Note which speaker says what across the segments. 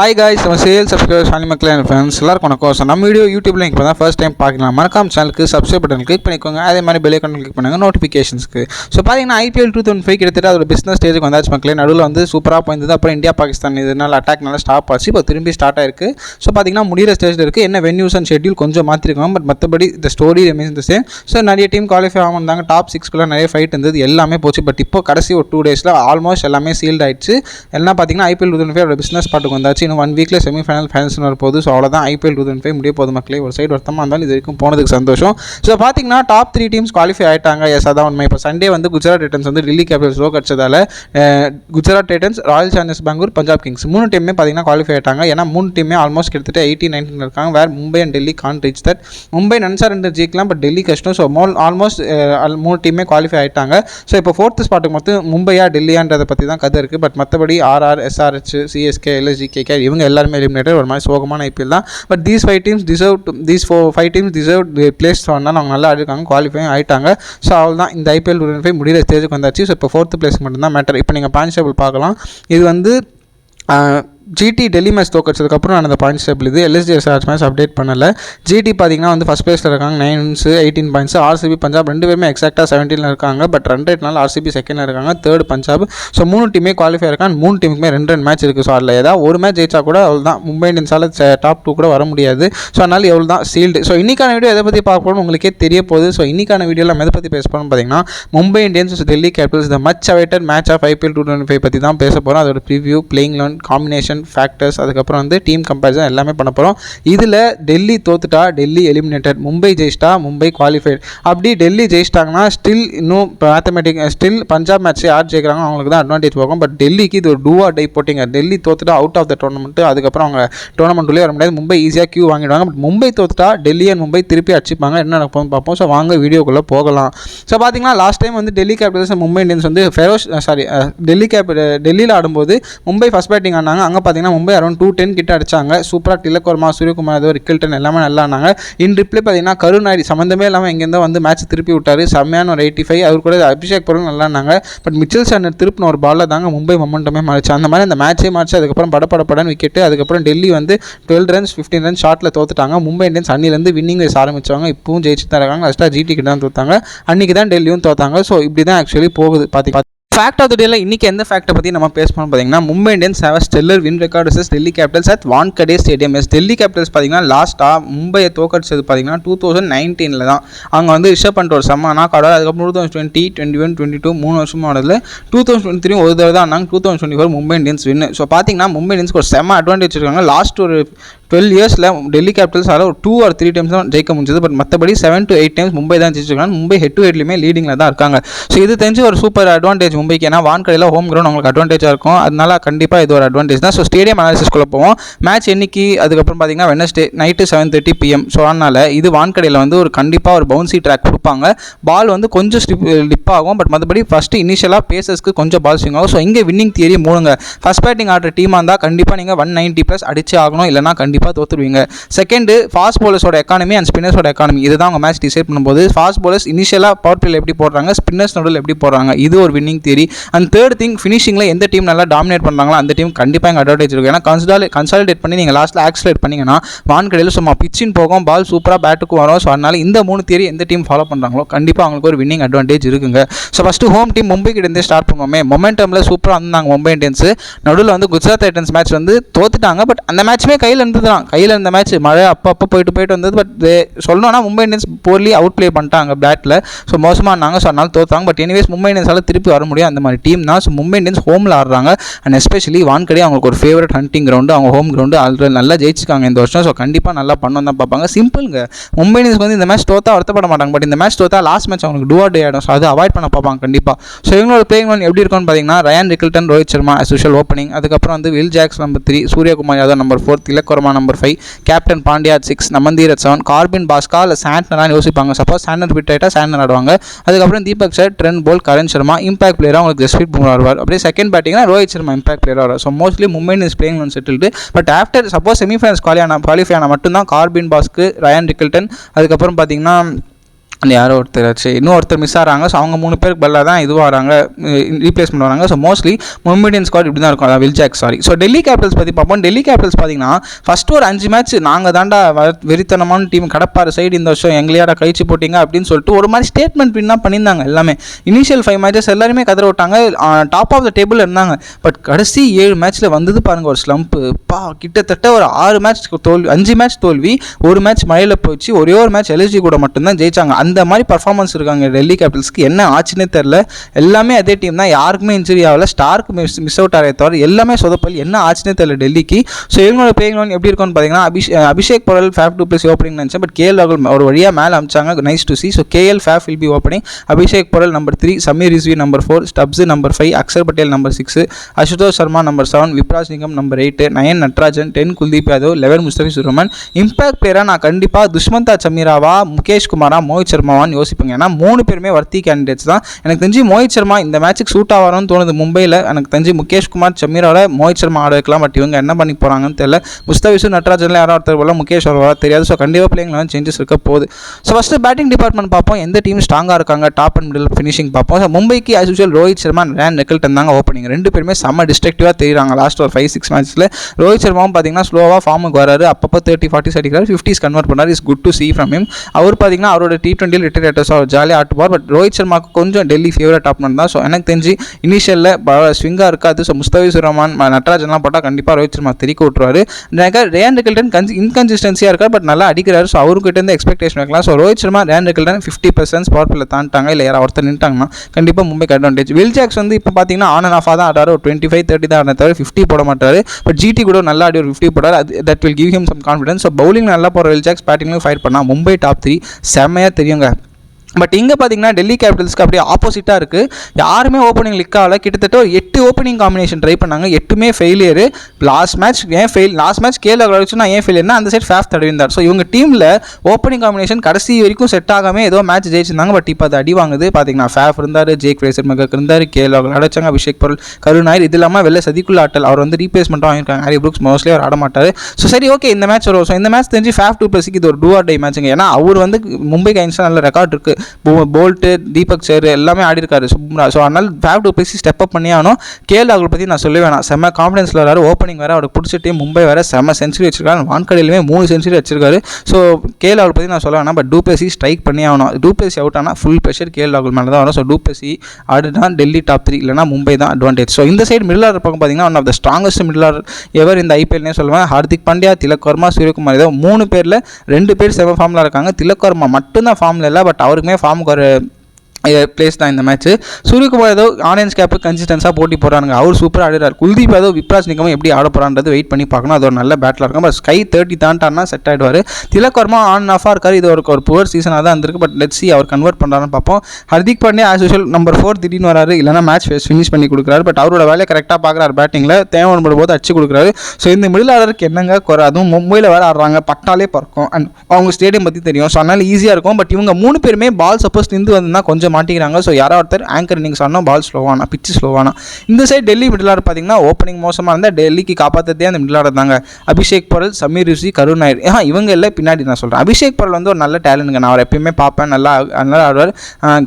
Speaker 1: Hi guys நம்ம சேல் subscriber சாணி மக்கள் என் ஃப்ரெண்ட்ஸ் எல்லாருக்கும் வணக்கம். ஸோ நம்ம வீடியோ யூடியூப்ல இப்போ தான் ஃபர்ஸ்ட் டைம் பார்க்கலாம். மறக்காம சேனலுக்கு சப்ஸ்கிரைப் பட்டன் கிளிக் பண்ணிக்கோங்க. அதே மாதிரி பெல் ஐக்கான் கிளிக் பண்ணுங்க. நோட்டிஃபிகேஷன்ஸ்க்கு ஸோ பார்த்தீங்கன்னா ஐபிஎல் டூ தௌசண்ட் ஃபைவ் கிட்டத்தட்ட அதோட பிஸ்னஸ் ஸ்டேஜுக்கு வந்தாச்சு மக்களே. நடுவில் வந்து சூப்பராக போயிருந்தது. அப்புறம் இந்தியா பாகிஸ்தான் இதனால அட்டாக் நல்லா ஸ்டாப் ஆச்சு. இப்போ திரும்பி ஸ்டார்ட் ஆயிருக்கு. ஸோ பார்த்தீங்கன்னா முடிகிற ஸ்டேஜில் இருக்குது என்ன வென்யூஸ் அண்ட் ஷெட்யூல் கொஞ்சம் மாற்றிருக்காங்க பட் மற்றபடி இந்த story remains the same so நிறைய டீம் குவாலிஃபை ஆகிருந்தாங்க டாப் சிக்ஸ்க்குள்ள நிறைய ஃபைட் இருந்தது. எல்லாமே போச்சு. பட் இப்போ கடைசி ஒரு டூ டேஸில் ஆல்மோஸ்ட் எல்லாமே சீல்ட் ஆயிடுச்சு. எல்லாம் பார்த்தீங்கன்னா IPL two thousand five business பாட்டுக்கு வந்தாச்சு. இன்னும் ஒன் வீக்கில் செமிஃபைனல் ஃபைனல்ஸ்னு வரப்போகுது. ஸோ அவ்வளோதான் ஐபிஎல் டூ தௌசண்ட் ஃபைவ் முடிய போது மக்களே. ஒரு சைடு வருத்தமாக இருந்தாலும் இது வரைக்கும் போனதுக்கு சந்தோஷம். ஸோ பார்த்தீங்கன்னா டாப் த்ரீ டீம்ஸ் குவாலிஃபை ஆயிட்டாங்க. எஸ் அதான் உண்மை. இப்போ சண்டே வந்து குஜராத் டைட்டன்ஸ் வந்து டெல்லி கேபிட்டல்ஸ் ரோ கிடச்சதால Gujarat Titans Royal Challengers Bangalore Punjab Kings மூணு டீமே பார்த்தீங்கன்னா குவாலிஃபை ஆயிட்டாங்க. ஏன்னா மூணு டீமே ஆல்மோஸ்ட் கிட்டத்தட்ட எயிட்டி நைன்டீன் இருக்காங்க. வேறு Mumbai and Delhi can reach that Mumbai நன்சா ரெண்டு ஜெயிக்கலாம் பட் டெல்லி கஷ்டம். ஸோ மோல் ஆல்மோஸ்ட் மூணு டீமே குவாலிஃபை ஆயிட்டாங்க. ஸோ இப்போ ஃபோர்த் ஸ்பாட்டுக்கு மொத்தம் மும்பையா டெல்லியான்றதை பற்றி தான் கதை இருக்குது பட் மற்றபடி RR SRH CSK LSG KK இவங்க எல்லாருமே எலிமினேட்டட் ஒரு மாதிரி சோகமான ஐபிஎல் தான். But these five teams deserve these four five teams deserve place வந்தால் அவங்க நல்லா ஆடிருக்காங்க குவாலிஃபை ஆயிட்டாங்க. ஸோ அவள் தான் இந்த ஐபிஎல் டூ முடிகிற ஸ்டேஜுக்கு வந்தாச்சு. ஸோ இப்போ ஃபோர்த்து பிளேஸ் மட்டும்தான் மேட்டர் இப்போ நீங்கள் பாயிண்ட் டேபிள் பார்க்கலாம். இது வந்து ஜிடி டெல்லி மேட்ச் தோக்கடிச்சதுக்கப்புறம் நடந்த அந்த பாயிண்ட்ஸ் டேபிள் இது எல்எஸ்டி எஸ்ஆர்ஸ் மேட்ச் அப்டேட் பண்ணலை. ஜிடி பார்த்தீங்கன்னா வந்து ஃபஸ்ட் பிளேஸில் இருக்காங்க. நைன்ஸு எயிட்டீன் பாயிண்ட்ஸ் ஆர்சிபி பஞ்சாப் ரெண்டு பேருமே எக்ஸாக்டாக செவன்டீனில் இருக்காங்க. பட் ரன் ரேட்னால ஆர்சிபி செகண்டில் இருக்காங்க. தேர்ட் பஞ்சாப் ஸோ மூணு டீமே குவாலிஃபை இருக்காங்க மூணு டீமுக்குமே ரெண்டு ரெண்டு மேட்ச் இருக்குது ஸோ அதில் ஏதாவது ஒரு மேட்ச் ஜெயிச்சா கூட அவ்வளோ தான் மும்பை இந்தியன்ஸால் டாப் டூ கூட வர முடியாது. ஸோ அதனால் எவ்வளோ தான் சீல்டு ஸோ இன்றைக்கான வீடியோ எதை பற்றி பார்க்க உங்களுக்கே தெரிய போகுது. ஸோ இன்றைக்கான வீடியோவில் நம்ம எதை பற்றி பேச போகிறோம் பார்த்தீங்கன்னா Mumbai Indians Delhi Capitals the much awaited match of IPL two twenty five பற்றி தான் பேச போகிறோம் அதோட preview playing lone combination factors அதுக்கப்புறம் வந்து டீம் கம்பேரிசன் எல்லாமே பண்ண போகிறோம் இதில் டெல்லி தோத்துட்டா டெல்லி எலிமினேட்டட் மும்பை ஜெயிச்சிட்டா மும்பை குவாலிஃபைட் அப்படி டெல்லி ஜெயிச்சிட்டாங்கன்னா ஸ்டில் இன்னும் மேத்தமெட்டிக் ஸ்டில் பஞ்சாப் மேட்ச் யார் ஜெயிக்கிறாங்க அவங்களுக்கு தான் அட்வான்டேஜ் போகும். பட் டெல்லிக்கு இது ஒரு டூவா டை போட்டிங்க. டெல்லி தோத்துட்டா அவுட் ஆஃப் த டோர்னமெண்ட் அதுக்கப்புறம் அவங்க டோர்னமெண்ட்லேயே வர முடியாது. மும்பை ஈஸியாக கியூ வாங்கிடுவாங்க. பட் மும்பை தோத்துட்டா டெல்லி அண்ட் மும்பை திருப்பி அடிச்சுப்பாங்க. என்ன நடக்கும் பார்ப்போம். ஸோ வாங்க வீடியோக்குள்ளே போகலாம். ஸோ பார்த்தீங்கன்னா லாஸ்ட் டைம் வந்து டெல்லி கேபிட்டல்ஸ் மும்பை இந்தியன்ஸ் வந்து ஃபெரோஸ் சாரி டெல்லி கேபிட்டல் டெல்லியில் ஆடும்போது மும்பை ஃபஸ்ட் பேட்டிங் ஆனாங்க. அங்கே பார்த்தீங்கன்னா மும்பை அரௌண்ட் டூ டென் கிட்ட அடிச்சாங்க. சூப்பராக திலக் சூரியகுமார் யாதவ் ரிக்கில்டன் எல்லாமே நல்லா ஆனாங்க இன் ரிப்ளை பார்த்தீங்கன்னா கருணாடி சம்மந்தமே இல்லாமல் எங்கேருந்தோ வந்து மேட்ச் திருப்பி விட்டார். செம்மையான ஒரு எயிட்டி ஃபைவ் அவர் கூட அபிஷேக் பொருள் நல்லா இருந்தாங்க பட் மிச்சல் சாண்டர் திருப்பின ஒரு பாலில் தாங்க மும்பை மொமெண்டமே மாறிச்சு. அந்த மாதிரி அந்த மேட்சே மாறிச்சு. அதுக்கப்புறம் படப்படப்படன்னு விக்கெட்டு அதுக்கப்புறம் டெல்லி வந்து டுவெல் ரன்ஸ் ஃபிஃப்டீன் ரன்ஸ் ஷாட்டில் தோத்துட்டாங்க. மும்பை இந்தியன்ஸ் அன்னிலேருந்து வின்னிங் ரேஸ் ஆரம்பிச்சாங்க இப்பவும் ஜெயிச்சு தான் இருக்காங்க. லாஸ்ட்டாக ஜிடி கிட்ட தான் தோத்தாங்க. அன்றைக்கி தான் டெல்லியும் தோத்தாங்க. ஸோ இப்படி தான் ஆக்சுவலி போகுது. பார்த்தி ஃபேக்ட் ஆஃப் த டேல இன்றைக்கி எந்த ஃபேக்ட்டை பற்றி நம்ம பேசணும் பார்த்தீங்கன்னா Mumbai Indians have stellar win record versus Delhi Capitals at Wankhede stadium as Delhi Capitals பார்த்தீங்கன்னா லாஸ்ட்டாக மும்பையை தோக்கடிச்சது பார்த்தீங்கன்னா டூ தௌசண்ட் நைன்டீனில் தான். அவங்க வந்து ரிஷப் பண்ணிட்டு ஒரு செம்ம நாக் ஆடார் அதுக்கப்புறம் two thousand twenty twenty one twenty two மூணு வருஷமாக ஆனதில் டூ தௌசண்ட் டுவெண்ட்டி த்ரீ ஒரு தடவை தான் ஆனாங்க two thousand twenty four Mumbai Indians win so பார்த்தீங்கன்னா மும்பை இந்தியன்ஸ்க்கு ஒரு செம்ம அட்வான்டேஜ் இருக்காங்க. லாஸ்ட் ஒரு டுவெல் இயர்ஸில் டெல்லி கேபிட்டல்ஸால் ஒரு டூ ஆர் த்ரீ டைம்ஸ் தான் ஜெயிக்க முடிஞ்சது. பட் மற்றபடி seven to eight times Mumbai தான் ஜெயிச்சிருக்காங்க. மும்பை ஹெட் டு ஹெட்லையுமே லீடிங்கில் தான் இருக்காங்க. ஸோ இது தெரிஞ்சு ஒரு சூப்பர் அட்வான்டேஜ் மும்பைக்கு. ஏன்னா வான்கடையில் ஹோம் கிரவுண்ட் உங்களுக்கு அட்வான்டேஜாக இருக்கும். அதனால கண்டிப்பாக இது ஒரு அட்வான்டேஜ் தான். ஸோ ஸ்டேடியம் அனாலிசிஸ்குள்ளே போவோம். மேட்ச் என்னைக்கு? அதுக்கப்புறம் பார்த்தீங்கன்னா Wednesday night seven thirty PM so அதனால் இது வான்கடையில் வந்து ஒரு கண்டிப்பாக ஒரு பவுன்சி ட்ராக் கொடுப்பாங்க. பால் வந்து கொஞ்சம் ஸ்டிப் டிப் ஆகும். பட் மற்றபடி ஃபஸ்ட்டு இனிஷியலாக பேசஸ்க்கு கொஞ்சம் பால் ஸ்விங் ஆகும். ஸோ இங்கே வின்னிங் தியரி மூணுங்க ஃபஸ்ட் பேட்டிங் ஆடுற டீமாக இருந்தால் கண்டிப்பாக நீங்கள் ஒன் நைன்ட்டி ப்ளஸ் அடிச்சு ஆகணும். இல்லைனா கண்டிப்பாக கண்டிப்பாக தோற்றுருவீங்க செகண்டு ஃபாஸ்ட் போலர்ஸோட எக்கானமி அண்ட் ஸ்பின்னர்ஸோட எக்கானமி இதுதான் அவங்க மேட்ச் டிசைட் பண்ணும்போது ஃபாஸ்ட் போலர்ஸ் இனிஷியலாக பவர் பிளேயில் எப்படி போடுறாங்க ஸ்பின்னர்ஸ் நடுவில் எப்படி போடுறாங்க இது ஒரு winning theory and third thing ஃபினிஷிங்கில் எந்த டீம் நல்லா டாமினேட் பண்ணுறாங்களோ அந்த டீம் கண்டிப்பாக எங்கள் அட்வான்டேஜ் இருக்கும் ஏன்னா கன்சாலே கன்சாலிடேட் பண்ணி நீங்கள் லாஸ்ட்டில் ஆக்சிலேட் பண்ணிங்கன்னா வான்கடையில் சும்மா பிச்சின் போகும் பால் சூப்பராக பேட்டுக்கு வரும். ஸோ அதனால் இந்த மூணு தியரி எந்த டீம் ஃபாலோ பண்ணுறாங்களோ கண்டிப்பாக அவங்களுக்கு ஒரு வின்னிங் அட்வான்டேஜ் இருக்குங்க. So first home team Mumbai கிட்டேருந்தே start பண்ணுவோமே. மொமெண்டமில் சூப்பராக இருந்தாங்க மும்பை இண்டியன்ஸ் நடுவில் வந்து குஜராத் டைட்டன்ஸ் மேட்ச் வந்து தோத்துட்டாங்க. பட் அந்த மேட்ச்சுமே கையில் இருந்து இருந்தது தான் கையில் இருந்த மேட்ச் மழை அப்பப்போ போயிட்டு போயிட்டு வந்தது பட் சொல்லணும்னா Mumbai Indians poorly out play பண்ணிட்டாங்க பேட்டில் ஸோ மோசமாக இருந்தாங்க ஸோ அதனால் தோத்தாங்க பட் எனிவேஸ் மும்பை இந்தியன்ஸால் திருப்பி வர முடியும். அந்த மாதிரி டீம் தான். ஸோ மும்பை இந்தியன்ஸ் ஹோமில் ஆடுறாங்க. அண்ட் எஸ்பெஷலி வான்கடி அவங்களுக்கு ஒரு ஃபேவரட் ஹண்டிங் கிரவுண்டு அவங்க ஹோம் கிரவுண்டு ஆல்ரெடி நல்லா ஜெயிச்சிருக்காங்க இந்த வருஷம். ஸோ கண்டிப்பாக நல்லா பண்ணணும் தான் பார்ப்பாங்க. சிம்பிளுங்க மும்பை இந்தியன்ஸ் வந்து இந்த மேட்ச் தோத்தா வருத்தப்பட மாட்டாங்க. பட் இந்த மேட்ச் தோத்தா லாஸ்ட் மேட்ச் அவங்களுக்கு டூ டே ஆகிடும் ஸோ அது அவாய்ட் பண்ண பார்ப்பாங்க கண்டிப்பாக ஸோ இவங்களோட பிளேயிங் ஒன் எப்படி இருக்கும்னு பார்த்தீங்கன்னா Ryan Rickelton Rohit Sharma as opening அதுக்கப்புறம் வந்து Will Jacks number three Suryakumar Yadav number four Tilak number five captain Pandya six நமந்தீரத் seven Corbin பாஸ்கா இல்லை சாண்ட்னரான்னு யோசிப்பாங்க. சப்போஸ் சாண்டர் பிட் ஆகிட்டா சாண்டர் ஆடுவாங்க. அதுக்கப்புறம் Deepak Chahar Trent Boult Karn Sharma impact பிளேயராக உங்களுக்கு ஜஸ்பிரீத் பும்ரா வருவார் அப்படியே செகண்ட் பேட்டிங்னா ரோஹித் சர்மா இம்பாக்ட் பிளேயராக வரும் so mostly Mumbai is playing one settled but after suppose semifinals குவாலியான qualify ஆனால் மட்டும்தான் கார்பின் பாஸ்க்கு ரயான் ரிக்கல்டன் அதுக்கப்புறம் பார்த்தீங்கன்னா அந்த யாரோ ஒருத்தர் ஆச்சு. இன்னும் ஒருத்தர் மிஸ் ஆகிறாங்க ஸோ அவங்க மூணு பேருக்கு பல்லாக தான் இதுவாகிறாங்க ரீப்ளேஸ்மெண்ட் வராங்க. ஸோ மோஸ்ட்லி மும்பை ஸ்குவாட் இப்படி தான் இருக்கும். அதான் Will Jack sorry so Delhi Capitals பற்றி பார்ப்போம். டெல்லி கேபிட்டல்ஸ் பார்த்தீங்கன்னா ஃபஸ்ட்டு ஒரு அஞ்சு மேட்ச் நாங்கள் தாண்டா வ- வெறித்தனமான டீம் கடப்பார் சைடு இந்த வருஷம் எங்களையாடா கழிச்சு போட்டிங்க அப்படின்னு சொல்லிட்டு ஒரு மாதிரி ஸ்டேட்மெண்ட் பின்னா பண்ணியிருந்தாங்க எல்லாமே. இனிஷியல் ஃபைவ் மேட்சஸ் எல்லாருமே கதற விட்டாங்க. டாப் ஆஃப் த டேபிள் இருந்தாங்க. பட் கடைசி ஏழு மேட்ச்சில் வந்தது பாருங்க ஒரு ஸ்லம்ப்பு பா கிட்டத்தட்ட ஒரு ஆறு மேட்ச் தோல்வி அஞ்சு மேட்ச் தோல்வி ஒரு மேட்ச் மழையில் போச்சு ஒரே ஒரு மேட்ச் எல்எஸ்ஜி கூட மட்டும்தான் ஜெயிச்சாங்க. அந்த மாதிரி பர்ஃபார்மன்ஸ் இருக்காங்க டெல்லி கேபிட்டல்ஸ்க்கு என்ன ஆச்சுன்னே தெரில எல்லாமே அதே டீம் தான். யாருக்குமே இன்ஜுரி ஆகலை. ஸ்டார்க்கு மிஸ் மிஸ் அவுட் ஆகிறத தவிர எல்லாமே சொதப்பல். என்ன ஆச்சுன்னே தெரியல டெல்லிக்கு. ஸோ இவங்களோட பிளேயிங் லோன் எப்படி இருக்கும்னு பார்த்தீங்கன்னா Abish Abhishek Porel Faf du Plessis opening நினச்சேன். பட் கேஎல் ராகுல் ஒரு வழியாக மேலே அமிச்சாங்க. Nice to see so KL Faf will be opening Abhishek Porel number three Sameer Rizvi number four Stubbs number five Axar Patel number six Ashutosh Sharma number seven Vipraj Nigam number eight nine Natarajan ten Kuldeep Yadav eleven Mustafizur Rahman impact பிளேயராக நான் கண்டிப்பாக துஷ்மந்தா சமீராவா முகேஷ் குமாரா மோஹித் சர்மாவான்னு யோசிப்பேங்க. ஏன்னா மூணு பேருமே வர்த்தி candidates தான். எனக்கு தெரிஞ்சு மோஹித் சர்மா இந்த மேட்ச்சுக்கு சூட் ஆவாரோன்னு தோணுது மும்பையில். எனக்கு தெரிஞ்சு முகேஷ் குமார் சமீரோட மோஹித் சர்மா ஆட வைக்கலாம். பட் இவங்க என்ன பண்ணி போகிறாங்கன்னு தெரியல. முஸ்தபிசு நட்ராஜன்ல யாரோ ஒருத்தர் போல முகேஷ் வரவா தெரியாது. ஸோ கண்டிப்பாக பிள்ளைங்களாம் சேஞ்சஸ் இருக்க போகுது. ஸோ ஃபஸ்ட்டு பேட்டிங் டிபார்ட்மெண்ட் பார்ப்போம். எந்த டீம் ஸ்ட்ராங்காக இருக்காங்க? டாப் அண்ட் மிடில் ஃபினிஷிங் பார்ப்போம். ஸோ மும்பைக்கு as usual Rohit Sharma Ryan Rickelton தாங்க ஓப்பனிங் ரெண்டு பேருமே செம்ம டிஸ்ட்ரக்டிவாக தெரியுறாங்க. லாஸ்ட் ஒரு ஃபைவ் சிக்ஸ் மேட்ச்சில் ரோஹித் சர்மாவும் பார்த்தீங்கன்னா ஸ்லோவாக ஃபார்முக்கு வராரு. அப்பப்போ தேர்ட்டி ஃபார்ட்டிஸ் அடிக்கிறார் ஃபிஃப்டிஸ் கன்வெர்ட் பண்ணார். Is good to see from him அவர் பார்த்தீங்கன்னா அவரோட டி டுவெண்ட்டி டுவெண்ட்டியில் ரிட்டையர்ஸ் அவர் ஜாலியாக ஆட்டுவார் பட் ரோஹித் சர்மாவுக்கு கொஞ்சம் டெல்லி ஃபேவரட் ஆப்னன் தான். ஸோ எனக்கு தெரிஞ்சு இனிஷியலில் ஸ்விங்காக இருக்காது ஸோ முஸ்தபிஸ் ரஹ்மான் நட்ராஜன்லாம் போட்டால் கண்டிப்பாக ரோஹித் சர்மா தெரிக்க விட்டுருவார். எனக்கு ரேன் ரிக்கல்டன் கன்சி இன்கன்சிஸ்டன்சியாக இருக்கார் பட் நல்லா அடிக்கிறார். ஸோ அவர்கிட்ட இருந்து எக்ஸ்பெக்டேஷன் வைக்கலாம். So Rohit Sharma Ryan Rickelton fifty percent power play தாண்டிட்டாங்க. இல்லை யாராவது ஒருத்தர் நின்ட்டாங்கன்னா கண்டிப்பாக மும்பைக்கு அட்வான்டேஜ் வில் ஜாக்ஸ் வந்து இப்போ பார்த்தீங்கன்னா ஆன் அண்ட் ஆஃப் தான் ஆடாரு ஒரு டுவெண்ட்டி ஃபைவ் தேர்ட்டி தான் ஆடின தவிர ஃபிஃப்டி போட மாட்டார். பட் ஜிடி கூட நல்லா ஆடி ஒரு ஃபிஃப்டி போட்டார் அது that will give him some confidence so bowling நல்லா போகிற வில் ஜாக்ஸ் பேட்டிங்லையும் ஃபைட் பண்ணால் மும்பை டாப் த்ரீ செம்மையாக Iya enggak பட் இங்கே பார்த்தீங்கன்னா டெல்லி கேபிட்டல்ஸ்க்கு அப்படியே ஆப்போசிட்டாக இருக்குது யாருமே ஓப்பனிங் லிக் ஆகல. கிட்டத்தட்ட ஒரு எட்டு ஓப்பனிங் காம்பினேஷன் ட்ரை பண்ணாங்க. எட்டுமே ஃபெயிலியர் லாஸ்ட் மேட்ச் ஏன் ஃபெயில் லாஸ்ட் மேட்ச் கேல வச்சு ஏன் ஃபெயிலியர்னா அந்த சைட் ஃபேஃப் தடவிந்தார் ஸோ இவங்க டீமில் ஓப்பனிங் காம்பினேஷன் கடைசி வரைக்கும் செட் ஆகாமல் ஏதோ மேட்ச் ஜெயிச்சிருந்தாங்க. பட் இப்போ அது அடி வாங்குது. பார்த்தீங்கன்னா ஃபேஃப் இருந்தார் ஜேக் ஃப்ரேசர் மெகக் இருந்தார் கேல அடைச்சாங்க. அபிஷேக் பொருள் கருணாயர் இது இல்லாமல் வெளில சதிக்குள்ள ஆட்டல். அவர் வந்து ரீப்ளேஸ்மெண்ட்டும் வாங்கியிருக்காங்க. ஹாரி புக்ஸ் மோஸ்ட்லி அவர் ஆடமாட்டார் ஸோ சரி ஓகே இந்த மேட்ச் வரும். ஸோ இந்த மேட்ச் தெரிஞ்சு ஃபேஃப் டூ பிளஸ்க்கு இது ஒரு டூ ஆர் டே மேட்ச்சுங்க ஏன்னா அவர் வந்து மும்பை கைன்ஸ்டாக நல்ல ரெக்கார்ட் இருக்குது போல்ட்டு தீபக் சார் எல்லாமே ஆடி இருக்காரு சுப்ரா ஸோ அதனால் Faf du Plessis step up பண்ணி ஆகணும். கேஎல் ராகுல் பற்றி நான் சொல்லவே வேணாம். செம்ம கான்ஃபிடன்ஸில் வராரு. ஓப்பனிங் வேறு அவருக்கு பிடிச்ச டீம் மும்பை வேறு செம்ம சென்சுரி வச்சிருக்காரு. வான்கடையிலுமே மூணு சென்சுரி வச்சிருக்காரு. ஸோ கேஎல் ராகுல் பற்றி நான் சொல்ல வேணாம். பட் டூபேசி ஸ்ட்ரைக் பண்ணி ஆகணும். டூபேசி அவுட் ஆனால் ஃபுல் ப்ரெஷர் கேஎல் ராகுல் மேலே தான் வரும். ஸோ டூப்ளேசி ஆடுனா டெல்லி டாப் த்ரீ இல்லைனா மும்பை தான் அட்வான்டேஜ் ஸோ இந்த சைடு மிடில் பக்கம் பார்த்தீங்கன்னா one of the strongest middle ever இந்த ஐபிஎல்னே சொல்லுவேன். ஹார்திக் பாண்டியா திலக் வர்மா சூரியகுமார் ஏதோ மூணு பேரில் ரெண்டு பேர் செம ஃபார்மில் இருக்காங்க. திலக் வர்மா மட்டும்தான் ஃபார்மில் இல்லை பட் அவருக்குமே ஃபார்முக்கு ஒரு பிளேஸ் தான் இந்த மேட்ச் சூரியகுமார் ஏதோ ஆடியன்ஸ் கேப்பு கன்சிஸ்டன்ஸாக போட்டி போடுறாங்க அவர் சூப்பராக ஆடுறாரு. குல்தீப் ஏதோ விப்ராஜ் நிகமும் எப்படி ஆட போகிறான்றது வெயிட் பண்ணி பார்க்கணும். அது ஒரு நல்ல பேட்டில் இருக்கும். பட் ஸ்கை தேர்ட்டி தாண்டானா செட் ஆகிடுவார் திலக் வர்மா ஆன் ஆஃபாக இருக்கார். இது ஒரு ஒரு புவர் சீசனாக தான் இருந்திருக்கு. பட் லெட் சி அவர் கன்வெர்ட் பண்ணுறாருன்னு பார்ப்போம். Hardik Pandey as usual number four திடீர்னு வராரு. இல்லைனா மேட்ச் ஃபினிஷ் பண்ணி கொடுக்குறாரு. பட் அவரோட வேலையை கரெக்டாக பார்க்குறாரு பேட்டிங்கில் தேவைப்படும் போது அடிச்சு கொடுக்குறாரு. ஸோ இந்த மிடில் ஆர்டருக்கு என்னங்க குறை? அதுவும் மும்பையில் வேறு ஆடுறாங்க. பட்டாலே பறக்கும். அண்ட் அவங்க ஸ்டேடியம் பற்றி தெரியும். ஸோ அதனால் ஈஸியாக இருக்கும். பட் இவங்க மூணு பேருமே பால் சப்போஸ் நின்று வந்தால் கொஞ்சம் மாட்டிக்கிறாங்க. ஸோ யாரோ ஒருத்தர் ஆங்கர் நீங்கள் சொன்னால் பால் ஸ்லோவானா பிச்சு ஸ்லோவானா. இந்த சைடு டெல்லி மிடில் ஆர்டர் பார்த்தீங்கன்னா ஓப்பனிங் மோசமாக இருந்தால் டெல்லிக்கு காப்பாற்றதே அந்த மிடில் ஆர்டர் தாங்க. அபிஷேக் பரல் சமீர் ரிஷி கருண் நாயர். ஆ இவங்க எல்லாம் பின்னாடி நான் சொல்கிறேன் அபிஷேக் பரல் வந்து ஒரு நல்ல டேலண்ட்டுங்க நான் அவர் எப்பயுமே பார்ப்பேன். நல்லா நல்லா ஆடுவார்.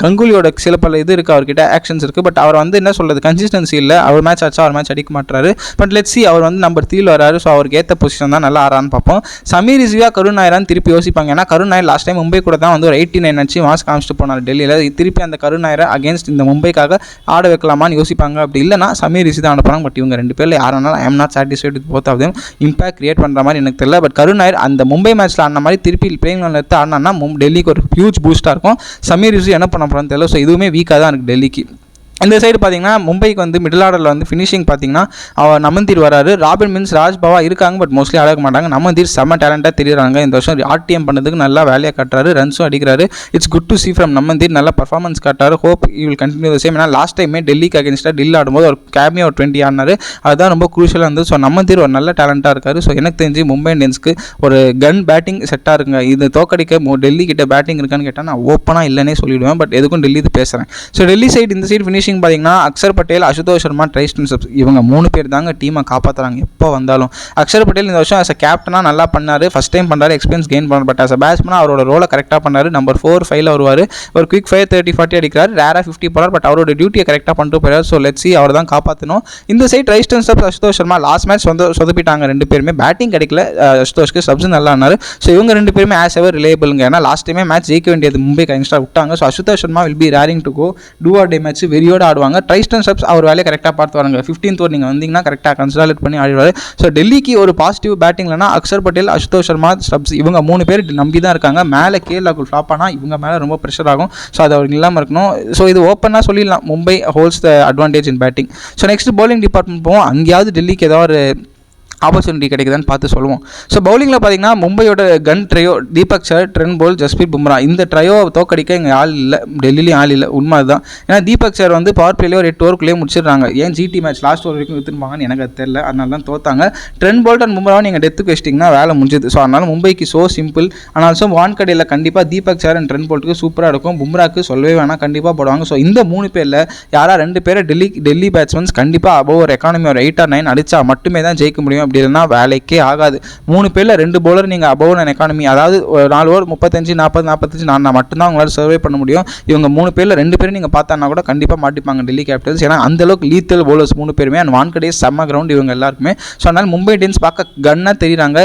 Speaker 1: கங்குலியோட சில பல இது இருக்குது அவர்கிட்ட ஆக்ஷன்ஸ் இருக்குது பட் அவர் வந்து என்ன சொல்கிறது கன்சிஸ்டன்சி இல்லை. அவர் மேட்ச் ஆச்சா? அவர் மேட்ச் அடிக்க மாட்டாரு பட் லெட் சி அவர் வந்து நம்பர் த்ரீல வராரு. ஸோ அவருக்கு ஏற்ற பொசிஷன் தான் நல்லா ஆறான்னு பார்ப்போம். சமீர் ரிஸ்வியா கருண் நாயரான்னு திருப்பி யோசிப்பாங்க. ஏன்னா கருண் நாயர் லாஸ்ட் டைம் மும்பை கூட தான் வந்து ஒரு எயிட்டி நைன் அடிச்சு மாஸ் காமிச்சிட்டு போனார். டெல்லியில். திருப்பி அந்த கருண் நாயரை அகேன்ஸ்ட் இந்த மும்பைக்காக ஆட வைக்கலாமான்னு யோசிப்பாங்க. அப்படி இல்லைனா சமீர் ரிஷி தான் அனுப்புறாங்க. பட் இவங்க ரெண்டு பேரில் யாரானாலும் I am not satisfied with both of impact create பண்ணுற மாதிரி எனக்கு தெரியல. பட் கருண் நாயர் அந்த மும்பை மேட்ச்சில் ஆடின மாதிரி திருப்பி பிளேயிங் எடுத்து ஆடினா மும் டெல்லிக்கு ஒரு ஹியூஜ் பூஸ்ட்டாக இருக்கும். சமீர் ரிஷி என்ன பண்ண போகிறான்னு தெரியல. ஸோ இதுவுமே வீக்காக தான் இருக்குது டெல்லிக்கு. இந்த சைடு பார்த்தீங்கன்னா மும்பைக்கு வந்து மிடில் ஆர்டரில் வந்து ஃபினிஷிங் பார்த்தீங்கன்னா அவர் நமந்தீர் வராரு. ராபின் மின்ஸ் ராஜ்பவா இருக்காங்க பட் மோஸ்ட்லி ஆட மாட்டாங்க. நமந்தீர் செம்ம டேலண்டாக தெரியுறாங்க. இந்த வருஷம் ஆர்டிஎம் பண்ணதுக்கு நல்லா வேலையாக கட்டுறாரு ரன்ஸும் அடிக்கிறாரு. It's good to see from நமந்தீர். நல்லா performance காட்டாரு hope you will continue the same ஏன்னா லாஸ்ட் டைமே டெல்லிக்கு அகேன்ஸ்டாக டில் ஆடும்போது ஒரு கேமியோ ஒரு டுவெண்ட்டி ஆனார் அதுதான் ரொம்ப குரூஷியலாக இருந்தது. ஸோ நமந்தீர் ஒரு நல்ல டேலண்ட்டாக இருக்காரு. ஸோ எனக்கு தெரிஞ்சு மும்பை இந்தியன்ஸ்க்கு ஒரு கன் பேட்டிங் செட்டாக இருக்குங்க இது தோக்கடிக்க மு- டெல்லி கிட்ட பேட்டிங் இருக்கான்னு கேட்டால் நான் ஓப்பனாக இல்லைன்னே சொல்லிவிடுவேன் பட் எதுக்கும் டெல்லி இது பேசுகிறேன் ஸோ டெல்லி சைடு இந்த சைடு ஃபினிஷ் ஃபினிஷிங் பார்த்தீங்கன்னா அக்ஷர் பட்டேல் அசுதோஷ் சர்மா ட்ரைஸ்டன் சப்ஸ் இவங்க மூணு பேர் தாங்க டீமை காப்பாற்றுறாங்க எப்போ வந்தாலும். அக்ஷர் பட்டேல் இந்த வருஷம் ஆஸ் அ கேப்டனாக நல்லா பண்ணார். ஃபஸ்ட் டைம் பண்ணுறாரு எக்ஸ்பீரியன்ஸ் கெயின் பண்ணார் பட் as அ பேட்ஸ்மேன் அவரோட ரோலை கரெக்டாக பண்ணார். நம்பர் ஃபோர் ஃபைவ்ல வருவார். ஒரு குயிக் ஃபைவ் தேர்ட்டி ஃபார்ட்டி அடிக்கிறார். ரேராக ஃபிஃப்டி போகிறார் பட் அவரோட டியூட்டியை கரெக்டாக பண்ணிட்டு போயிறார் ஸோ லெட்ஸி அவர் தான் காப்பாற்றணும் இந்த side Tristan Stubbs Ashutosh Sharma last match வந்து சொதப்பிட்டாங்க ரெண்டு பேருமே. பேட்டிங் கிடைக்கல. அசுதோஷ்க்கு சப்ஸ் நல்லா ஆனார். ஸோ இவங்க ரெண்டு பேருமே ஆஸ் எவர் ரிலேபிளுங்க ஏன்னா லாஸ்ட் டைமே மேட்ச் ஜெயிக்க வேண்டியது மும்பை கைன்ஸ்டாக விட்டாங்க. So Ashutosh Sharma will be raring to go do or die match வெறியோட ஆடுவாங்க. ட்ரைஸ்டன் சப்ஸ் அவர் வேலையை கரெக்டாக பார்த்து வராங்க. ஃபிஃப்டீன்த் ஓவர் நீங்கள் வந்தீங்கன்னா கரெக்டாக கன்சல்ட் பண்ணி ஆடிடுவார் ஸோ டெல்லிக்கு ஒரு பாசிட்டிவ் பேட்டிங்லனா அக்ஷர் பட்டேல் அசுதோஷ் சர்மா சப்ஸ் இவங்க மூணு பேர் நம்பி தான் இருக்காங்க. மேலே கே ராகுல் ஃப்ளாப் ஆனால் இவங்க மேலே ரொம்ப ப்ரெஷர் ஆகும். ஸோ அது அவருக்கு இல்லாமல் இருக்கணும். ஸோ இது ஓப்பனாக சொல்லிடலாம். Mumbai holds the advantage in batting so next bowling department போவோம். அங்கேயாவது டெல்லிக்கு ஏதாவது ஒரு ஆப்பர்ச்சுனிட்டி கிடைக்குதான்னு பார்த்து சொல்லுவோம். ஸோ பவுலிங்கில் பார்த்தீங்கன்னா மும்பையோட gun trio Deepak Chahar Trent Boult Jasprit Bumrah இந்த ட்ரையோ தோக்கடிக்க இங்கே ஆள் இல்லை. டெல்லிலையும் ஆள் இல்லை. உண்மை அதுதான் ஏன்னா தீபக் சார் வந்து பவர் பிளேலேயே ஒரு எட்டு ஓவருக்குள்ளேயே முடிச்சிடுறாங்க. ஏன் ஜிடி மேட்ச் லாஸ்ட் ஓவர் வரைக்கும் வித்துருப்பாங்கன்னு எனக்கு அது தெரியல. அதனால தான் தோத்தாங்க. ட்ரென் போல்ட் அண்ட் பும்ராவை நீங்கள் டெத்துக்கு வச்சிட்டிங்கன்னா வேலை முடிஞ்சது. ஸோ அதனால மும்பைக்கு ஸோ சிம்பிள் ஆனால் ஸோ வான்கடையில் கண்டிப்பாக தீபக் சார் அண்ட் ட்ரென் போல்ட்டுக்கு சூப்பராக இருக்கும். பும்ராக்கு சொல்லவே வேணாம். கண்டிப்பாக போடுவாங்க. ஸோ இந்த மூணு பேரில் யாரா ரெண்டு பேரை டெல்லி டெல்லி பேட்ஸ்மேன்ஸ் கண்டிப்பாக அபோவ் ஒரு எக்கானமி ஒரு எயிட் ஆர் நைன் அடித்தா மட்டுமே தான் ஜெயிக்க முடியும். அப்படி இல்லைன்னா வேலைக்கே ஆகாது. மூணு பேரில் ரெண்டு பவுலர் நீங்கள் அபவ் அன் எக்கானமி அதாவது ஒரு நாலு ஓவர் முப்பத்தஞ்சு நாற்பது நாற்பத்தஞ்சு நான் மட்டும்தான் உங்களால் சர்வே பண்ண முடியும். இவங்க மூணு பேரில் ரெண்டு பேரும் நீங்கள் பார்த்தானா கூட கண்டிப்பாக மாட்டிப்பாங்க டெல்லி கேபிட்டல்ஸ் ஏன்னா அந்த அளவுக்கு லீத்தல் bowlers மூணு பேருமே அண்ட் வான்கடே செம்ம கிரவுண்ட் இவங்க எல்லாருக்குமே. ஸோ அதனால் மும்பை இந்தியன்ஸ் பார்க்க கன்னாக தெரியுறாங்க.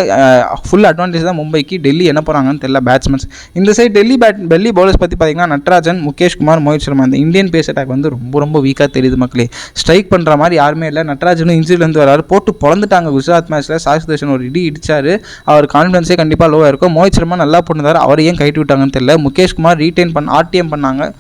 Speaker 1: ஃபுல் அட்வான்டேஜ் தான் மும்பைக்கு. டெல்லி என்ன போகிறாங்கன்னு தெரியல பேட்ஸ்மேன்ஸ் இந்த side Delhi bat Delhi bowlers பற்றி பார்த்தீங்கன்னா நட்ராஜன் முகேஷ் குமார் மோஹித் சர்மா இந்த இந்தியன் பேஸ் அட்டாக் வந்து ரொம்ப ரொம்ப வீக்காக தெரியுது மக்களே. ஸ்ட்ரைக் பண்ணுற மாதிரி யாருமே இல்லை. நட்ராஜனும் இன்ஜுரிலேருந்து வராரு. போட்டு பிறந்துட்டாங்க குஜராத் மேட்ச்சில் சாய் தர்ஷன் ஒரு இடி இடிச்சார். அவர் கான்ஃபிடன்ஸே கண்டிப்பாக லோவாக இருக்கும். மோஹித் சர்மா நல்லா பண்ணுறாரு அவர் ஏன் கைட்டு விட்டாங்கன்னு தெரியல. முகேஷ்குமார் ரீட்டைன் பண்ண ஆர்டிஎம் பண்ணாங்க.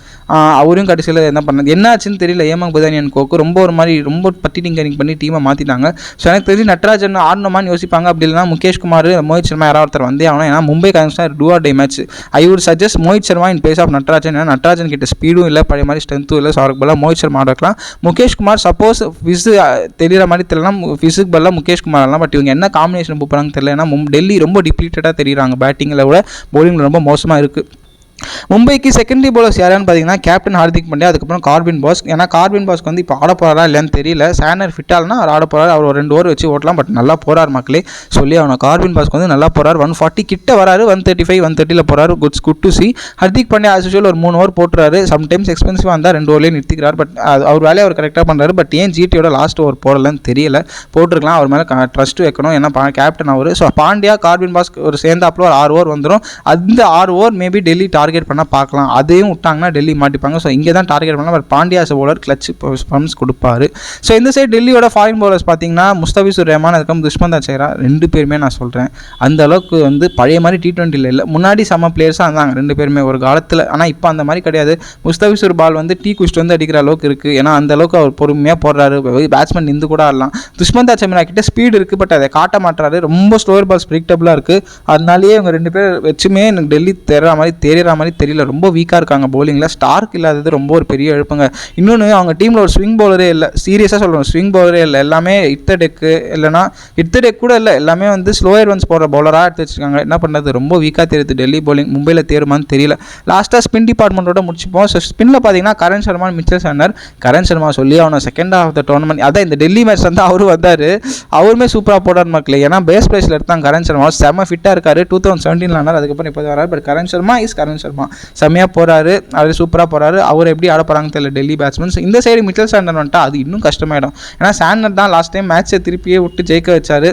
Speaker 1: அவரும் கடைசியில் என்ன பண்ணது என்ன ஆச்சுன்னு தெரியல. ஏமாங் புதானியன் கோக்கு ரொம்ப ஒரு மாதிரி ரொம்ப பட்டி டிங்கரிங் பண்ணி டீமை மாற்றிட்டாங்க ஸோ எனக்கு தெரிஞ்சு நட்ராஜன் ஆடணுமான்னு யோசிப்பாங்க. அப்படி இல்லைனா முகேஷ் குமார் மோஹித் சர்மா யாராவது ஒருத்தர் வந்தே ஆகணும். ஏன்னா Mumbai கான்ஸ்டார் do or die match I would suggest Mohit Sharma in place of Natarajan ஏன்னா நட்ராஜன் கிட்ட ஸ்பீடும் இல்லை. பழைய மாதிரி ஸ்ட்ரென்த்தும் இல்லை. ஸோ அவருக்கு பதிலாக மோஹித் சர்மா ஆடக்கலாம் முகேஷ் குமார் சப்போஸ் ஃபிஸு தெரியுற மாதிரி தெரியலாம் ஃபிஸுக்கு பதிலாக முகேஷ் குமார் ஆடலாம். பட் இவங்க என்ன காம்பினேஷன் போகிறாங்கன்னு தெரியல ஏன்னா டெல்லி ரொம்ப டிப்ளீட்டடாக தெரியுறாங்க. பேட்டிங்கில் விட போலிங்கில் ரொம்ப மோசமாக இருக்குது மும்பைக்கு செகண்டரி bowlers யாருன்னு பார்த்தீங்கன்னா கேப்டன் ஹார்திக் பாண்டியா அதுக்கப்புறம் கார்பின் பாஸ். ஏன்னா கார்பின் பாஸ்க்கு வந்து இப்போ ஆட போகிறாரா இல்லைன்னு தெரியல. சேனர் ஃபிட்டால்னா அவர் ஆட போகிறார் அவர் ஒரு ரெண்டு ஓவர் வச்சு ஓட்டலாம் பட் நல்லா போகிறார் மக்களே. சொல்லி அவனை கார்பின் பாஸ்க்கு வந்து நல்லா போகிறார் ஒன் ஃபார்ட்டி கிட்ட வராரு. ஒன் தேர்ட்டி ஃபைவ் ஒன் தேர்ட்டியில் போகிறார் goods good to see Hardik Pandya as usual ஒரு மூணு ஓவர் போட்டுறாரு. சம்டைம்ஸ் எக்ஸ்பென்சிவாக இருந்தால் ரெண்டு ஓவர்லேயே நிறுத்திக்கிறார். பட் அவர் வேலையை அவர் கரெக்டாக பண்ணுறாரு பட் ஏன் ஜிடியோட லாஸ்ட் ஓவர் போடலன்னு தெரியல. போட்டிருக்கலாம். அவர் மேலே ட்ரஸ்ட் வைக்கணும். ஏன்னா கேப்டன் அவர். ஸோ பாண்டியா கார்பின் பாஸ்க்கு ஒரு சேர்ந்தாப்புல ஒரு ஆறு ஓவர் வந்துடும் அந்த ஆறு ஓவர் மேபி டெல்லி டார்கெட் பண்ண பார்க்கலாம். அதையும் விட்டாங்கன்னா டெல்லி மாட்டிப்பாங்க. ஸோ இங்கே தான் டார்கெட் பண்ணலாம். பட் பாண்டியாஸ் bowler கிளச் பம்ஸ் கொடுப்பாரு. ஸோ இந்த சைடு டெல்லியோட ஃபாரின் bowlers பார்த்தீங்கன்னா முஸ்தபிசூர் ரஹ்மான் அதுக்கப்புறம் துஷ்மந்தா சேரா ரெண்டு பேருமே நான் சொல்கிறேன் அந்த அளவுக்கு வந்து பழைய மாதிரி டி டுவெண்ட்டியில் இல்லை. முன்னாடி செம்ம பிளேயர்ஸாக இருந்தாங்க. ரெண்டு பேருமே ஒரு காலத்தில். ஆனால் இப்போ அந்த மாதிரி கிடையாது. முஸ்தபிசூர் பால் வந்து டீ குஷ்ட் வந்து அடிக்கிற அளவுக்கு இருக்குது ஏன்னா அந்த அளவுக்கு அவர் பொறுமையாக போடுறாரு. பேட்ஸ்மேன் நின்று கூட ஆடலாம். துஷ்மந்தா சமிரா கிட்ட ஸ்பீடு இருக்குது பட் அதை காட்ட மாட்டாரு ரொம்ப ஸ்லோவர் பால்ஸ் ப்ரிடிக்டபுளாக இருக்குது அதனாலேயே இவங்க ரெண்டு பேர் வச்சுமே எனக்கு டெல்லி தெரியற மாதிரி தெரியற மாதிரி தெரியல. ரொம்ப வீக்காக இருக்காங்க போலிங்கில் ஸ்டார்க் இல்லாதது ரொம்ப ஒரு பெரிய எழுப்புங்க இன்னொன்று அவங்க டீமில் ஒரு ஸ்விங் பவுலரே இல்லை. சீரியஸாக சொல்கிறோம் ஸ்விங் பவுலரே இல்லை. எல்லாமே இத்த டெக்கு இல்லைனா இத்த டெக் கூட இல்லை. எல்லாமே வந்து ஸ்லோயர் ரன்ஸ் போடுற பவுலராக எடுத்து வச்சுருக்காங்க. என்ன பண்ணுறது ரொம்ப வீக்காக தெரியுது டெல்லி bowling. மும்பையில் தேருமான்னு தெரியல. லாஸ்ட்டாக ஸ்பின் டிபார்ட்மெண்ட்டோட முடிச்சுப்போம். ஸோ ஸ்பின்னில் பார்த்தீங்கன்னா கரண் சர்மா மிச்சல் சன்னர் கரண் சர்மா சொல்லி அவனை செகண்ட் ஆஃப் த டோர்னமெண்ட் அதான் இந்த டெல்லி மேட்ச் வந்து அவரும் வந்தார். அவருமே சூப்பராக போடார் மக்களே. ஏன்னா பேஸ் பிளேஸில் எடுத்தாங்க கரண் சர்மா. செம்ம ஃபிட்டாக இருக்காரு. டூ தௌசண்ட் செவன்டீனில் ஆனார். அதுக்கப்புறம் இப்போ வராரு. But Karn Sharma is Karn Sharma. செம்மையாக போகிறாரு அவர் சூப்பராக போகிறாரு அவர் எப்படி ஆட தெரியல. டெல்லி பேட்ஸ்மேன்ஸ் இந்த சைடு மிச்சல் சாண்டர் வந்துட்டா அது இன்னும் கஷ்டமாயிடும். ஏன்னா சாண்டர் தான் லாஸ்ட் டைம் மேட்ச்சை திருப்பியே விட்டு ஜெயிக்க வச்சாரு.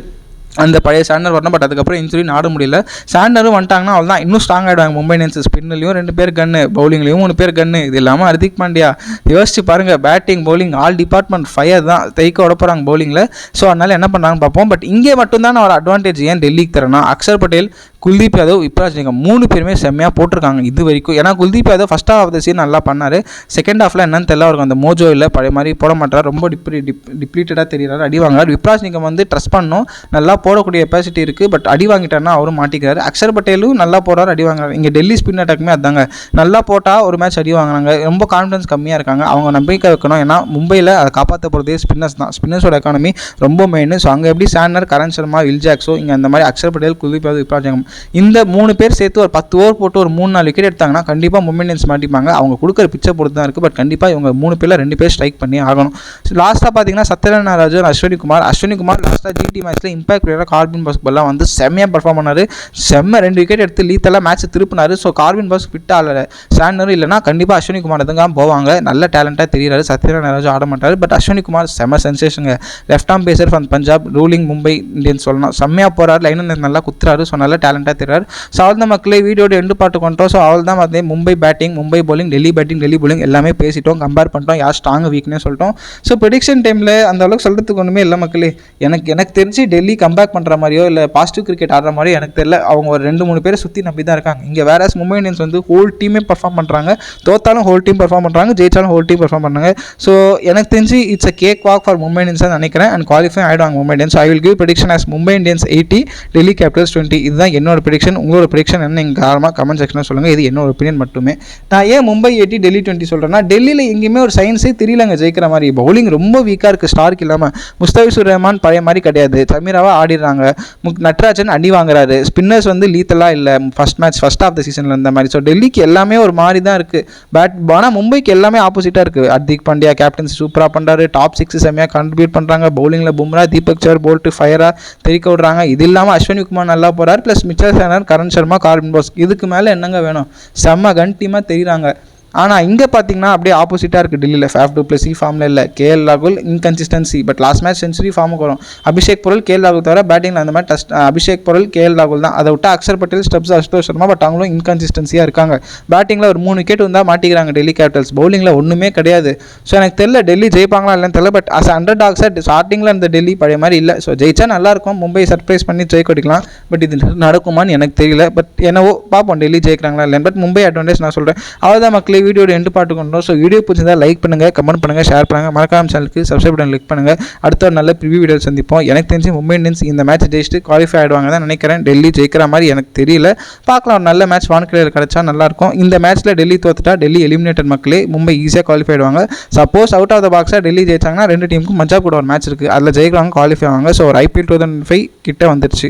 Speaker 1: அந்த பழைய சாண்டர் வரணும். பட் அதுக்கப்புறம் இன்ஜுரி ஆட முடியல. சாண்டரும் வந்துட்டாங்கன்னா அவள் தான் இன்னும் ஸ்ட்ராங் ஆகிடுவாங்க மும்பை இந்தியன்ஸ் ஸ்பின்லையும் ரெண்டு பேர் கன்னு பவுலிங்லையும் மூணு பேர் கன்னு இது இல்லாமல் ஹர்திக் பாண்டியா யோசிச்சு பாருங்கள் batting bowling all department fire தான். தைக்க விட போகிறாங்க பவுலிங்கில் ஸோ அதனால் என்ன பண்ணுறாங்கன்னு பார்ப்போம். பட் இங்கே மட்டும்தான் ஒரு அட்வான்டேஜ் ஏன் டெல்லிக்கு தரேன்னா அக்ஷர் பட்டேல் குல்தீப் யாதவ் யுவராஜ் நிகம் மூணு பேருமே செம்மையாக போட்டிருக்காங்க இது வரைக்கும். ஏன்னா Kuldeep Yadav first half of the season நல்லா பண்ணார். செகண்ட் ஹாஃபில் என்னன்னு தெரியல அவருக்கு அந்த மோஜோ இல்லை பழைய மாதிரி போட மாட்டார். ரொம்ப டிப்ரி டிப் டிப்ளீட்டடாக தெரியுறாரு அடி வாங்குறாரு. விப்ராஜ் நிகம் வந்து ட்ரஸ்ட் பண்ணணும். நல்லா போடக்கூடிய கெப்பாசிட்டி இருக்குது பட் அடி வாங்கிட்டார்னா அவரும் மாட்டிக்கிறாரு. அக்ஷர் பட்டேலும் நல்லா போடுறாரு அடி வாங்குறாரு. இங்கே டெல்லி ஸ்பின் அட்டாக்குமே அதாங்க. நல்லா போட்டால் ஒரு மேட்ச் அடி வாங்குறாங்க. ரொம்ப கான்ஃபிடன்ஸ் கம்மியாக இருக்காங்க. அவங்க நம்பிக்கை வைக்கணும். ஏன்னா மும்பையில் அதை காப்பாற்ற போகிறதே ஸ்பின்னர்ஸ் தான் ஸ்பின்னர்ஸோட எக்கானமி ரொம்ப மெயின் ஸோ அங்கே எப்படி சாண்டர் கரண் சர்மா வில்ஜாக்ஸோ இங்கே அந்த மாதிரி அக்ஷர் பட்டேல் குல்தீப் யாதவ் யுவராஜ் நிகம் இந்த மூணு பேர் சேர்த்து ஒரு பத்து ஓவர் போட்டு ஒரு மூணு நாலு விக்கெட் எடுத்தாங்கன்னா கண்டிப்பாக மும்பை மாட்டிப்பாங்க அவங்க கொடுக்குற பிச்சை பொறுத்து தான் இருக்குது பட் கண்டிப்பாக இவங்க மூணு பேரில் ரெண்டு பேர் ஸ்ட்ரைக் பண்ணி ஆகணும். லாஸ்ட்டாக பார்த்தீங்கன்னா சத்யநாராயண ராஜன் அஸ்வினி குமார். அஸ்வினி குமார் லாஸ்ட்டாக ஜிடி மேட்ச்சில் இம்பாக்ட் பிளேயராக கார்பின் பாஸ்க் பல்லாம் வந்து செம்மையாக பர்ஃபார்ம் பண்ணார். செம்ம ரெண்டு விக்கெட் எடுத்து லீத்தெல்லாம் மேட்ச் திருப்பினார். ஸோ கார்பின் பாஸ்க் ஃபிட் ஆகல ஸ்டாண்டரும் இல்லைனா கண்டிப்பாக அஸ்வினி குமார் தான் போவாங்க. நல்ல டேலண்ட்டாக தெரியுறாரு. சத்யநாராயண ராஜா ஆட மாட்டார். பட் அஸ்வினி குமார் செம்ம சென்சேஷனுங்க left arm pacer from Punjab ruling Mumbai Indians சொல்லலாம் செம்மையாக போகிறார் லைன் நல்லா குத்துறாரு. ஸோ நல்ல டேலண்ட் தெரியாரு ஸோ அவள் தான் மக்களே வீடியோட எண்டு பாட்டு கொண்டோம். ஸோ அவள் தான் வந்து Mumbai batting Mumbai bowling Delhi batting Delhi bowling எல்லாமே பேசிட்டோம் கம்பேர் பண்ணிட்டோம் யார் ஸ்ட்ராங் வீக்னே சொல்லிட்டோம். ஸோ ப்ரெடிக்ஷன் டைமில் அந்த அளவுக்கு சொல்கிறதுக்கு ஒன்றுமே இல்லை மக்களே. எனக்கு எனக்கு தெரிஞ்சு டெல்லி கம்பேக் பண்ணுற மாதிரியோ இல்லை பாசிட்டிவ் கிரிக்கெட் ஆடுற மாதிரியோ எனக்கு தெரியல. அவங்க ஒரு ரெண்டு மூணு பேரை சுற்றி நம்பி தான் இருக்காங்க. இங்கே வேற மும்பை இந்தியன்ஸ் வந்து ஹோல் டீமே பர்ஃபார்ம் பண்ணுறாங்க தோத்தாலும் ஹோல் டீம் பர்ஃபார்ம் பண்ணுறாங்க ஜெயிச்சாலும் ஹோல் டீம் பர்ஃபார்ம் பண்ணுறாங்க ஸோ எனக்கு தெரிஞ்சு it's a cakewalk for Mumbai Indians நினைக்கிறேன். அண்ட் குவாலிஃபை ஆகிடுவாங்க Mumbai Indians. I will give prediction as Mumbai Indians eighty Delhi Capitals twenty இதுதான் என்னோட ப்ரெடிக்ஷன் உங்களோட ப்ரிடிக்ஷன் என்ன நீங்கள் காரணமாக கமெண்ட் செக்ஷனில் சொல்லுங்கள் இது என்னோட ஒப்பீனியன் மட்டுமே. நான் ஏன் மும்பை எயிட்டி டெல்லி டுவெண்ட்டி சொல்கிறேன்னா டெல்லியில் எங்கேயுமே ஒரு சயின்ஸே தெரியலங்க ஜெயிக்கிற மாதிரி. பவுலிங் ரொம்ப வீக்காக இருக்குது ஸ்டார்க் இல்லாமல் முஸ்தபிசுர் ரஹ்மான் பழைய மாதிரி கிடையாது. சமீராவாக ஆடிடுறாங்க. முக் நட்ராஜன் அடி வாங்குறாரு. ஸ்பின்னர்ஸ் வந்து லீத்தலாக இல்லை. First match first of the சீசனில் இருந்த மாதிரி. ஸோ டெல்லிக்கு எல்லாமே ஒரு மாதிரி தான் இருக்குது பேட் ஆனால் மும்பைக்கு எல்லாமே ஆப்போசிட்டாக இருக்குது ஹர்திக் பாண்டியா கேப்டன்ஸ் சூப்பராக பண்ணுறாரு டாப் சிக்ஸ் செம்மையாக கான்ட்ரிபியூட் பண்ணுறாங்க பவுலிங்கில் பும்ரா தீபக் சார் போல்ட்டு ஃபயராக தெரிக்க விடுறாங்க. இது இல்லாமல் அஸ்வினி குமார் நல்லா போகிறார் plus Mitchell Santner Karn Sharma Corbin Bosch. இதுக்கு மேலே என்னங்க வேணும்? செம்ம கன் டீமாக தெரியுறாங்க. ஆனால் இங்கே பார்த்தீங்கன்னா அப்படியே ஆப்போசிட்டாக இருக்குது டெல்லியில் ஃபேஃப் டூ ப்ளஸ் சி ஃபார்மில் இல்லை. கேஎல் ராகுல் inconsistency but last match century ஃபார்முக்கு வரும். அபிஷேக் பொருள் கேஎல் ராகுல் தவிர பேட்டிங்கில் அந்த மாதிரி டஸ்ட் அபிஷேக் பொருள் கேஎல் ராகுல் தான். அதை விட்டு அக்ஷர் பட்டேல் ஸ்டெப்ஸ் அஷ்டோ சர்மா பட் அவங்களும் இன்கன்சிஸ்டன்சியாக இருக்காங்க. பேட்டிங்கில் ஒரு மூணு விக்கெட் வந்தால் மாட்டிக்கிறாங்க டெல்லி கேபிட்டல்ஸ் பவுலிங்கில் ஒன்றுமே கிடையாது. ஸோ எனக்கு தெரியல டெல்லி ஜெயிப்பாங்களா இல்லைன்னு தெரியல பட் அஸ் அண்டர் டாக்ஸாக ஸ்டார்டிங்கில் இருந்த டெல்லி பழைய மாதிரி இல்லை. ஸோ ஜெயிச்சா நல்லாயிருக்கும் மும்பை சர்ப்ரைஸ் பண்ணி ஜெயிக்க அடிக்கலாம் பட் இது நடக்குமான்னு எனக்கு தெரியல. பட் என்னவோ பார்ப்போம் டெல்லி ஜெயிக்கிறாங்களா இல்லைன்னு பட் மும்பை அட்வான்டேஜ் நான் சொல்கிறேன் அவ்வளோதான் மக்களே வீடியோட எண்டு பாட்டு கொண்டோம். ஸோ வீடியோ பிடிச்சிருந்தா லைக் பண்ணுங்கள் கமெண்ட் பண்ணுங்கள் ஷேர் பண்ணுங்கள் மறக்காம சேனலுக்கு சப்ஸ்கிரைப் பண்ணி கிளிக் பண்ணுங்கள் அடுத்த ஒரு நல்ல ப்ரிவியூ வீடியோ சந்திப்போம். எனக்கு தெரிஞ்சு மும்பை இந்தியன்ஸ் இந்த மேட்ச் ஜெயிச்சுட்டு குவாலிஃபை ஆகிடுவாங்க தான் நினைக்கிறேன். டெல்லி ஜெயிக்கிற மாதிரி எனக்கு தெரியல. பார்க்கலாம் ஒரு நல்ல மேட்ச் வான்கிளையர் கிடச்சா நல்லாயிருக்கும் இந்த மேட்ச்சில் டெல்லி தோத்துட்டா டெல்லி எலிமினேட்டட் மக்களே மும்பை ஈஸியாக குவாலிஃபை ஆகிடுவாங்க சப்போஸ் அவுட் ஆஃப் த பாக்ஸாக டெல்லி ஜெயிச்சாங்கன்னா ரெண்டு டீமுக்கும் மஞ்சா கூட ஒரு மேட்ச் இருக்குது அதில் ஜெயிக்கிறாங்க குவாலிஃபை ஆவாங்க. ஸோ ஒரு ஐபிஎல் டூ தௌசண்ட் ஃபைவ் கிட்ட வந்துருச்சு.